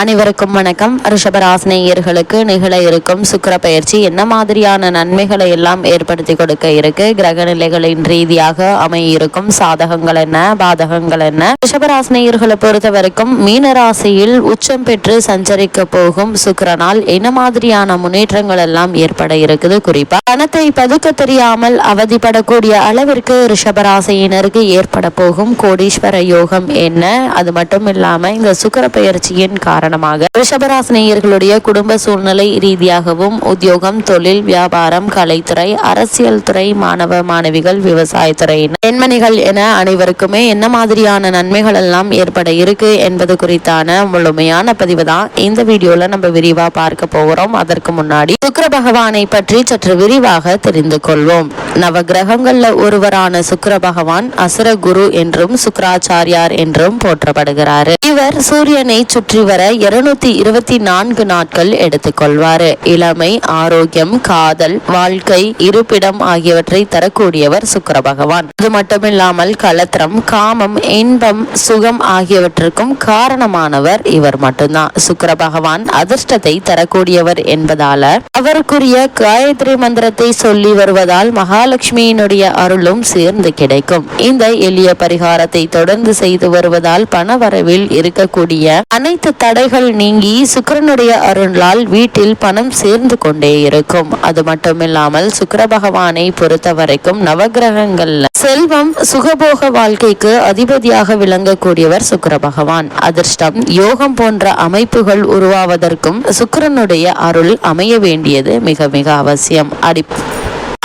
அனைவருக்கும் வணக்கம். ரிஷபராசினியர்களுக்கு நிகழ இருக்கும் சுக்கர பயிற்சி என்ன மாதிரியான நன்மைகளை எல்லாம் ஏற்படுத்தி கொடுக்க இருக்கு? கிரக நிலைகளின் ரீதியாக அமைய இருக்கும் சாதகங்கள் என்ன? பாதகங்கள் என்ன? ரிஷபராசினியர்களை பொறுத்த வரைக்கும் மீன ராசியில் உச்சம் பெற்று சஞ்சரிக்க போகும் சுக்கரனால் என்ன மாதிரியான முன்னேற்றங்கள் எல்லாம் ஏற்பட இருக்குது? குறிப்பா பணத்தை பதுக்க தெரியாமல் அவதிப்படக்கூடிய அளவிற்கு ரிஷபராசியினருக்கு ஏற்பட போகும் கோடீஸ்வர யோகம் என்ன? அது மட்டும் இல்லாம இந்த சுக்கர பயிற்சியின் காரணம் காரணமாக ரிஷபராசினியர்களுடைய குடும்ப சூழ்நிலை ரீதியாகவும் உத்தியோகம் தொழில் வியாபாரம் கலைத்துறை அரசியல் துறை மாணவ மாணவிகள் விவசாயத்துறை பெண்மணிகள் என அனைவருக்குமே என்ன மாதிரியான நன்மைகள் எல்லாம் ஏற்பட இருக்கு என்பது குறித்தான முழுமையான பதிவு தான் இந்த வீடியோல நம்ம விரிவா பார்க்க போகிறோம். அதற்கு முன்னாடி சுக்கர பகவானை பற்றி சற்று விரிவாக தெரிந்து கொள்வோம். நவ கிரகங்கள்ல ஒருவரான சுக்கர பகவான் அசுர குரு என்றும் சுக்கராச்சாரியார் என்றும் போற்றப்படுகிறார். இவர் சூரியனை சுற்றி வர இருநூத்தி இருபத்தி நான்கு நாட்கள் எடுத்துக்கொள்வார். இளமை ஆரோக்கியம் காதல் வாழ்க்கை இருப்பிடம் ஆகியவற்றை தரக்கூடியவர் சுக்கர பகவான் அது மட்டுமில்லாமல் கலத்திரம் காமம் இன்பம் சுகம் ஆகியவற்றிற்கும் காரணமானவர் இவர் மட்டும்தான். சுக்கர பகவான் அதிர்ஷ்டத்தை தரக்கூடியவர் என்பதால அவருக்குரிய காயத்ரி மந்திரத்தை சொல்லி வருவதால் மகாலட்சுமியினுடைய அருளும் சேர்ந்து கிடைக்கும். இந்த எளிய பரிகாரத்தை தொடர்ந்து செய்து வருவதால் பணவரவில் இருக்கக்கூடிய அனைத்து தடை தடைகள் நீங்கி சுக்கரனுடைய அருளால் வீட்டில் பணம் சேர்ந்து கொண்டே இருக்கும். அது மட்டுமில்லாமல் சுக்கர பகவானை பொறுத்த வரைக்கும் நவகிரகங்கள்ல செல்வம் சுகபோக வாழ்க்கைக்கு அதிபதியாக விளங்கக்கூடியவர் சுக்கர பகவான் அதிர்ஷ்டம் யோகம் போன்ற அமைப்புகள் உருவாவதற்கும் சுக்கரனுடைய அருள் அமைய வேண்டியது மிக மிக அவசியம். அடி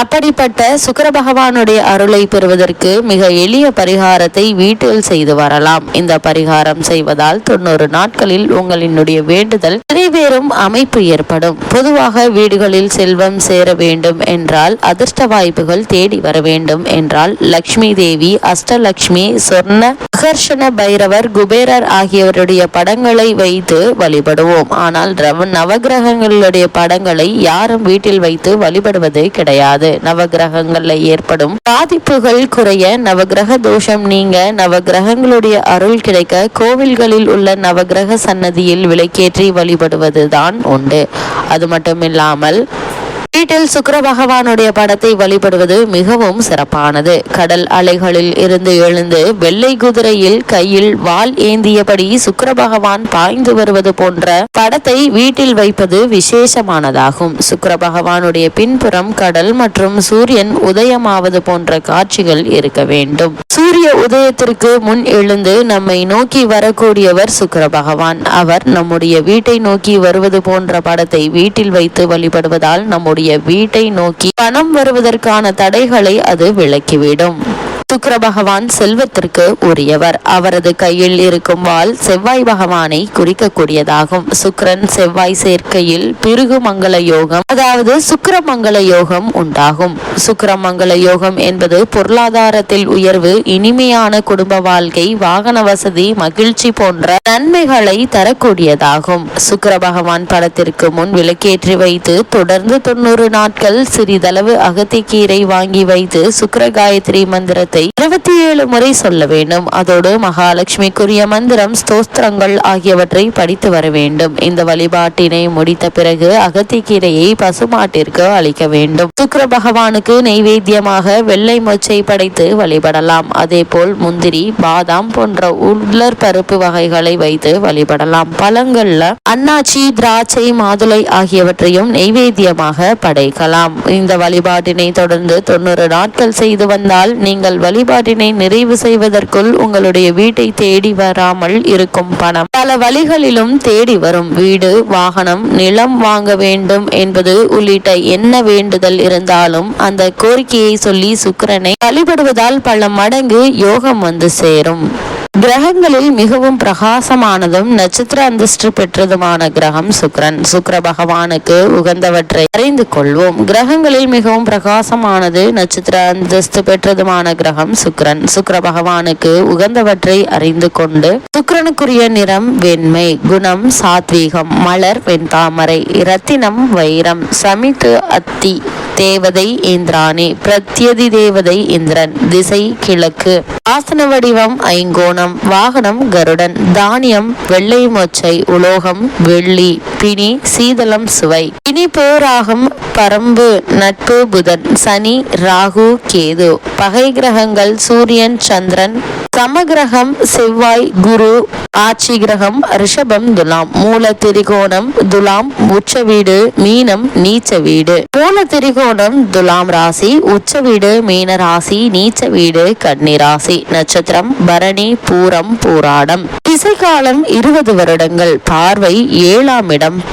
அப்படிப்பட்ட சுக்கர பகவானுடைய அருளை பெறுவதற்கு மிக எளிய பரிகாரத்தை வீட்டில் செய்து வரலாம். இந்த பரிகாரம் செய்வதால் தொண்ணூறு நாட்களில் உங்களினுடைய வேண்டுதல் நிறைவேறும் அமைப்பு ஏற்படும். பொதுவாக வீடுகளில் செல்வம் சேர வேண்டும் என்றால் அதிர்ஷ்ட வாய்ப்புகள் தேடி வர வேண்டும் என்றால் லக்ஷ்மி தேவி அஷ்டலக்ஷ்மி சொர்ண மகர்ஷண பைரவர் குபேரர் ஆகியோருடைய படங்களை வைத்து வழிபடுவோம். ஆனால் நவகிரகங்களுடைய படங்களை யாரும் வீட்டில் வைத்து வழிபடுவது கிடையாது. நவகிரகங்கள்ல ஏற்படும் பாதிப்புகள் குறைய நவகிரக தோஷம் நீங்க நவகிரகங்களுடைய அருள் கிடைக்க கோவில்களில் உள்ள நவகிரக சன்னதியில் விளக்கேற்றி வழிபடுவதுதான் உண்டு. அது மட்டும் இல்லாமல் வீட்டில் சுக்கர பகவானுடைய படத்தை வழிபடுவது மிகவும் சிறப்பானது. கடல் அலைகளில் இருந்து எழுந்து வெள்ளை குதிரையில் கையில் வாள் ஏந்தியபடி சுக்கர பகவான் பாய்ந்து வருவது போன்ற படத்தை வீட்டில் வைப்பது விசேஷமானதாகும். சுக்கர பகவானுடைய பின்புறம் கடல் மற்றும் சூரியன் உதயமாவது போன்ற காட்சிகள் இருக்க வேண்டும். சூரிய உதயத்திற்கு முன் எழுந்து நம்மை நோக்கி வரக்கூடியவர் சுக்கர பகவான். அவர் நம்முடைய வீட்டை நோக்கி வருவது போன்ற படத்தை வீட்டில் வைத்து வழிபடுவதால் நம்முடைய வீட்டை நோக்கி பணம் வருவதற்கான தடைகளை அது விலக்கிவிடும். சுக்கர பகவான் செல்வத்திற்கு உரியவர். அவரது கையில் இருக்கும் வாள் செவ்வாய் பகவானை குறிக்கக்கூடியதாகும். சுக்கிரன் செவ்வாய் சேர்க்கையில் பிருகு மங்கள யோகம் அதாவது சுக்கிரமங்கல யோகம் உண்டாகும். சுக்கிரமங்கல யோகம் என்பது பொருளாதாரத்தில் உயர்வு இனிமையான குடும்ப வாழ்க்கை வாகன வசதி மகிழ்ச்சி போன்ற நன்மைகளை தரக்கூடியதாகும். சுக்கர பகவான் படத்திற்கு முன் விளக்கேற்றி வைத்து தொடர்ந்து தொண்ணூறு நாட்கள் சிறிதளவு அகத்திக்கீரை வாங்கி வைத்து சுக்கர காயத்ரி மந்திரத்தை மந்திரத்தை இருபத்தி ஏழு முறை சொல்ல வேண்டும். அதோடு மகாலட்சுமிக்குரிய மந்திரம் ஸ்தோஸ்திரங்கள் ஆகியவற்றை படித்து வர வேண்டும். இந்த வழிபாட்டினை முடித்த பிறகு அகத்திக்கீரையை பசுமாட்டிற்கு அளிக்க வேண்டும். சுக்கர பகவானுக்கு நெய்வேத்தியமாக வெள்ளை மொச்சை படைத்து வழிபடலாம். அதே போல் முந்திரி பாதாம் போன்ற உலர் பருப்பு வகைகளை வைத்து வழிபடலாம். பழங்கள்ல அன்னாச்சி திராட்சை மாதுளை ஆகியவற்றையும் நெய்வேத்தியமாக படைக்கலாம். இந்த வழிபாட்டினை தொடர்ந்து தொண்ணூறு நாட்கள் செய்து வந்தால் நீங்கள் வழிபாட்டினை நிறைவு செய்வதற்குள் உங்களுடைய வீட்டை தேடி வராமல் இருக்கும் பணம். பல வழிகளிலும் தேடி வரும் வீடு வாகனம் நிலம் வாங்க வேண்டும் என்பது உள்ளிட்ட என்ன வேண்டுதல் இருந்தாலும் அந்த கோரிக்கையை சொல்லி சுக்கரனை வழிபடுவதால் பல மடங்கு யோகம் வந்து சேரும். கிரகங்களில் மிகவும் பிரகாசமானதும் நட்சத்திர அந்தஸ்து பெற்றதுமான கிரகம் சுக்கிரன் சுக்கிர பகவானுக்கு உகந்தவற்றை அறிந்து கொள்வோம். கிரகங்களில் மிகவும் பிரகாசமானது நட்சத்திர அந்தஸ்து பெற்றதுமான கிரகம் சுக்ரன். சுக்கிர பகவானுக்கு உகந்தவற்றை அறிந்து கொண்டு சுக்ரனுக்குரிய நிறம் வெண்மை குணம் சாத்வீகம் மலர் வெண்தாமரை இரத்தினம் வைரம் சமித்து அத்தி தேவதை இந்திராணி பிரத்யதி தேவதை இந்திரன் திசை கிழக்கு. ஆசன வடிவம் ஐங்கோணம் வாகனம் கருடன் தானியம் வெள்ளை மொச்சை உலோகம் வெள்ளி பிணி சீதளம் சுவை. பிணி ராகம் பரம்பு நட்பு புதன் சனி ராகு கேது. பகை கிரகங்கள் சூரியன் சந்திரன் சமகிரகம் செவ்வாய் குரு ஆட்சி கிரகம் ரிஷபம் துலாம் மூல திரிகோணம் துலாம் உச்ச வீடு மீனம் நீச்ச வீடு. மூல திரிகோணம் துலாம் ராசி உச்ச வீடு மீன ராசி நீச்ச வீடு கன்னி ராசி. நட்சத்திரம் பரணி பூரம் பூராடம். திசைக்காலம் இருபது வருடங்கள். பார்வை ஏழாம் இடம்.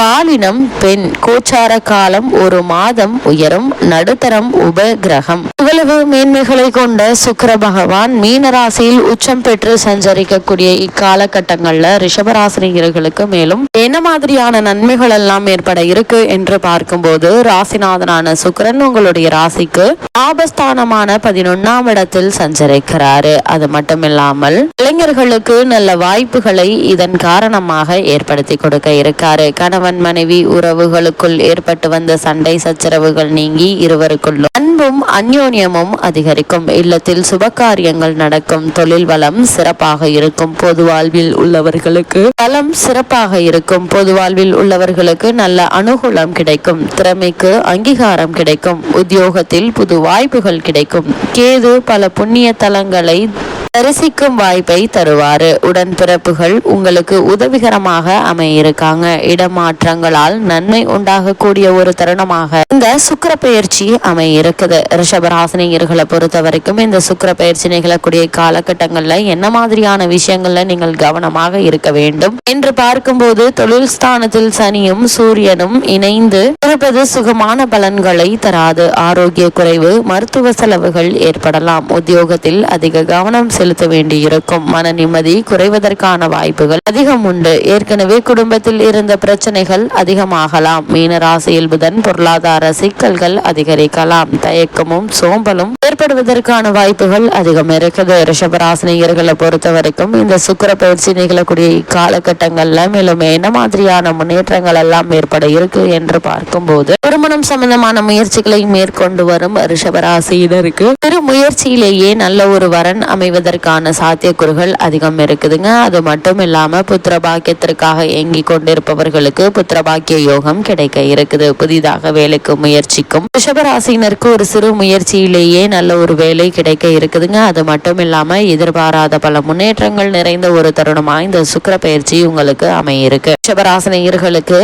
பாலினம் பெண் கோச்சார காலம் ஒரு மாதம் உயரும் நடுத்தரம் உபகிரகம். இவ்வளவு மேன்மைகளை கொண்ட சுக்கர பகவான் மீன ராசியில் உச்சம் பெற்று சஞ்சரிக்கக்கூடிய இக்காலகட்டங்கள்ல ரிஷபராசினியர்களுக்கு மேலும் என்ன மாதிரியான நன்மைகள் எல்லாம் ஏற்பட இருக்கு என்று பார்க்கும்போது ராசிநாதனான சுக்கரன் உங்களுடைய ராசிக்கு ஆபஸ்தானமான பதினொன்னாம் இடத்தில் சஞ்சரிக்கிறாரு. அது மட்டும் இல்லாமல் இளைஞர்களுக்கு நல்ல வாய்ப்புகளை இதன் காரணமாக ஏற்படுத்தி கொடுக்க இருக்காரு. கணவன் மனைவி உறவுகளுக்குள் ஏற்பட்டு வந்த சண்டை சச்சரவுகள் நீங்கி இருவருக்குள்ளும் அன்பும் அந்யோன்யமும் அதிகரிக்கும். இல்லத்தில் சுபகாரியங்கள் நடக்கும். தொழில் வளம் சிறப்பாக இருக்கும். பொது வாழ்வில் உள்ளவர்களுக்கு வளம் சிறப்பாக இருக்கும். பொது வாழ்வில் உள்ளவர்களுக்கு நல்ல அனுகூலம் கிடைக்கும். திறமைக்கு அங்கீகாரம் கிடைக்கும். உத்தியோகத்தில் புது வாய்ப்புகள் கிடைக்கும். கேது பல புண்ணிய தலங்களை தரிசிக்கும் வாய்ப்பை தருவாரு. உடன்பிறப்புகள் உங்களுக்கு உதவிகரமாக அமையிருக்காங்க. இடமாற்றங்களால் நன்மை உண்டாகக்கூடிய ஒரு தருணமாக இந்த சுக்கிர பயிற்சி அமையிருக்குது. ரிஷபராசினியர்களை பொறுத்த வரைக்கும் இந்த சுக்கிர பயிற்சி நிகழக்கூடிய காலகட்டங்கள்ல என்ன மாதிரியான விஷயங்கள்ல நீங்கள் கவனமாக இருக்க வேண்டும் என்று பார்க்கும்போது தொழில் ஸ்தானத்தில் சனியும் சூரியனும் இணைந்து இருப்பது சுகமான பலன்களை தராது. ஆரோக்கிய குறைவு மருத்துவ செலவுகள் ஏற்படலாம். உத்தியோகத்தில் அதிக கவனம் செலுத்த வேண்டியிருக்கும். மன நிம்மதி குறைவதற்கான வாய்ப்புகள் அதிகம் உண்டு. ஏற்கனவே குடும்பத்தில் இருந்த பிரச்சனைகள் அதிகமாகலாம். மீன ராசியில் புதன் பொருளாதார சிக்கல்கள் அதிகரிக்கலாம். தயக்கமும் சோம்பலும் ஏற்படுவதற்கான வாய்ப்புகள் அதிகம் இருக்குது. ரிஷபராசினியர்களை பொறுத்த வரைக்கும் இந்த சுக்கிர பயிற்சி நிகழக்கூடிய இக்காலகட்டங்கள்ல மேலும் என்ன மாதிரியான முன்னேற்றங்கள் எல்லாம் ஏற்பட இருக்கு என்று பார்க்கும்போது திருமணம் சம்பந்தமான முயற்சிகளை மேற்கொண்டு வரும் ரிஷபராசியினருக்கு திரு முயற்சியிலேயே நல்ல ஒரு வரன் அமைவதற்கு அமைவதற்கான சாத்தியக்கூறுகள் அதிகம் இருக்குதுங்க. அது மட்டும் இல்லாமல் புத்திர பாக்கியத்திற்காக ஏங்கி கொண்டிருப்பவர்களுக்கு புத்திர பாக்கிய யோகம் கிடைக்க இருக்குது. புதிதாக வேலைக்கு முயற்சிக்கும் ரிஷபராசினருக்கு ஒரு சிறு முயற்சியிலேயே நல்ல ஒரு வேலை கிடைக்க இருக்குதுங்க. அது மட்டும் இல்லாமல் எதிர்பாராத பல முன்னேற்றங்கள் நிறைந்த ஒரு தருணமாக இந்த சுக்கிர பயிற்சி உங்களுக்கு அமையிருக்கு. ரிஷபராசினியர்களுக்கு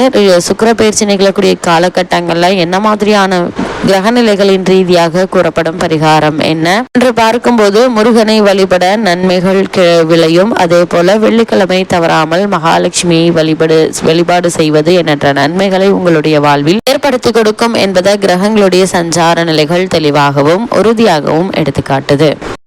சுக்கிர பயிற்சி நிகழக்கூடிய காலகட்டங்களில் என்ன மாதிரியான கிரகநிலைகளின் ரீதியாக கூறப்படும் பரிகாரம் என்ன? என்று பார்க்கும்போது முருகனை வழிபட நன்மைகள் விளையும். அதே போல வெள்ளிக்கிழமை தவறாமல் மகாலட்சுமியை வழிபடு வழிபாடு செய்வது என்ற நன்மைகளை உங்களுடைய வாழ்வில் ஏற்படுத்தி கொடுக்கும் என்பதை கிரகங்களுடைய சஞ்சார நிலைகள் தெளிவாகவும் உறுதியாகவும் எடுத்துக்காட்டுது.